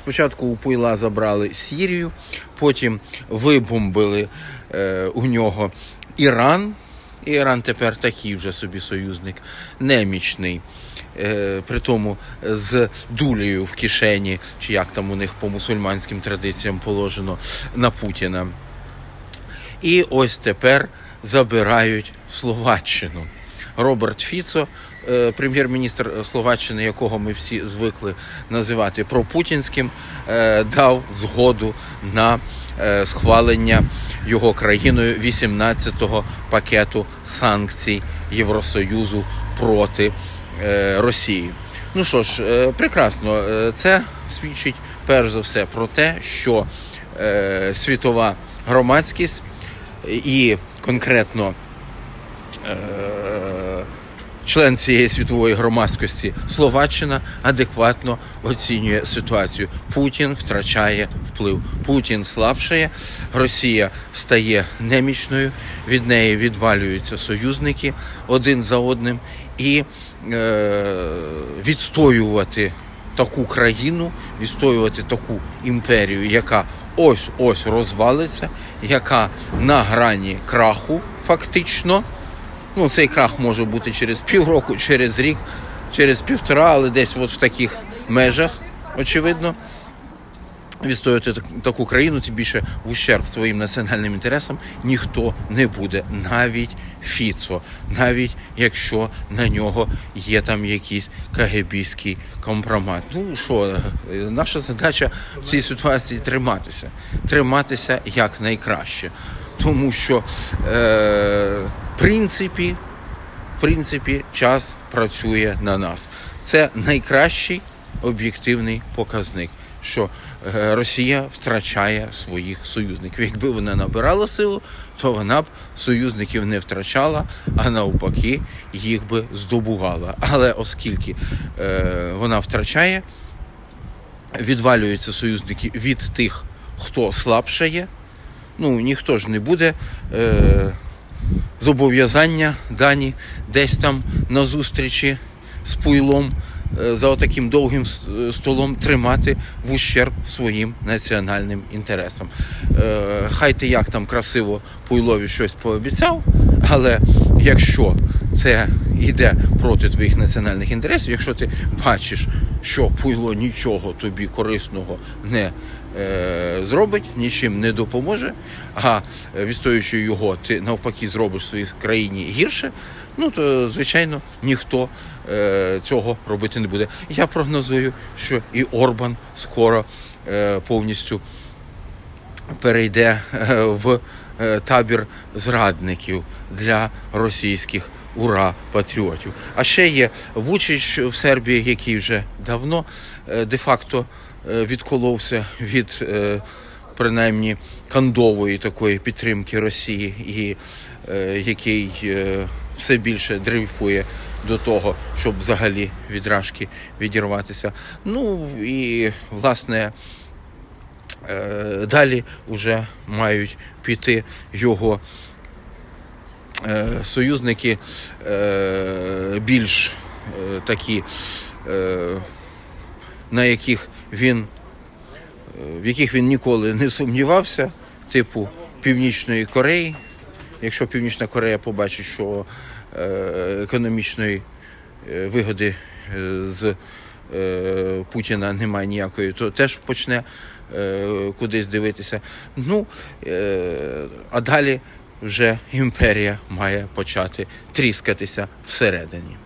Спочатку у Пуйла забрали Сірію, потім вибомбили е, у нього Іран. І Іран тепер такий вже собі союзник, немічний. Е, при з дулею в кишені, чи як там у них по мусульманським традиціям положено на Путіна. І ось тепер забирають Словаччину. Роберт Фіцо, прем'єр-міністр Словаччини, якого ми всі звикли називати пропутінським, е, дав згоду на е, схвалення його країною 18-го пакету санкцій Євросоюзу проти е, Росії. Ну що ж, е, прекрасно, Е, це свідчить перш за все про те, що е, світова громадськість і конкретно е, член цієї світової громадськості Словаччина адекватно оцінює ситуацію. Путін втрачає вплив. Путін слабшає, Росія стає немічною, від неї відвалюються союзники один за одним, і е, відстоювати таку країну, відстоювати таку імперію, яка ось ось розвалиться, яка на грані краху, фактично. Ну, цей крах може бути через півроку, через рік, через півтора, але десь от в таких межах, очевидно. Відстоювати таку країну, тим більше в ущерб своїм національним інтересам, ніхто не буде, навіть Фіцо, навіть якщо на нього є там якийсь кагебійський компромат. Ну що, е, наша задача в цій ситуації триматися, триматися якнайкраще. Тому що, е, в принципі, в принципі, час працює на нас. Це найкращий об'єктивний показник, що е, Росія втрачає своїх союзників. Якби вона набирала силу, то вона б союзників не втрачала, а навпаки, їх би здобувала. Але оскільки е, вона втрачає, відвалюються союзники від тих, хто слабшає. Ну, ніхто ж не буде е, зобов'язання дані десь там на зустрічі з пуйлом е, за отаким довгим е, столом тримати в ущерб своїм національним інтересам. Е, хай ти як там красиво пуйлові щось пообіцяв, але якщо це йде проти твоїх національних інтересів, якщо ти бачиш, що пуйло нічого тобі корисного не е, зробить, нічим не допоможе, а відстоюючи його, ти навпаки зробиш своїй країні гірше, ну то звичайно ніхто е, цього робити не буде. Я прогнозую, що і Орбан скоро е, повністю перейде е, в е, табір зрадників для російських ура патріотів. А ще є Вучич в Сербії, який вже давно е, де-факто відколовся від принаймні кандової такої підтримки Росії, і який все більше дрейфує до того, щоб взагалі від рашки відірватися. Ну і власне. Е, Далі вже мають піти його е, союзники е, більш такі, на яких він, в яких він ніколи не сумнівався, типу Північної Кореї. Якщо Північна Корея побачить, що економічної вигоди з Путіна немає ніякої, то теж почне кудись дивитися. Ну, е, а далі вже імперія має почати тріскатися всередині.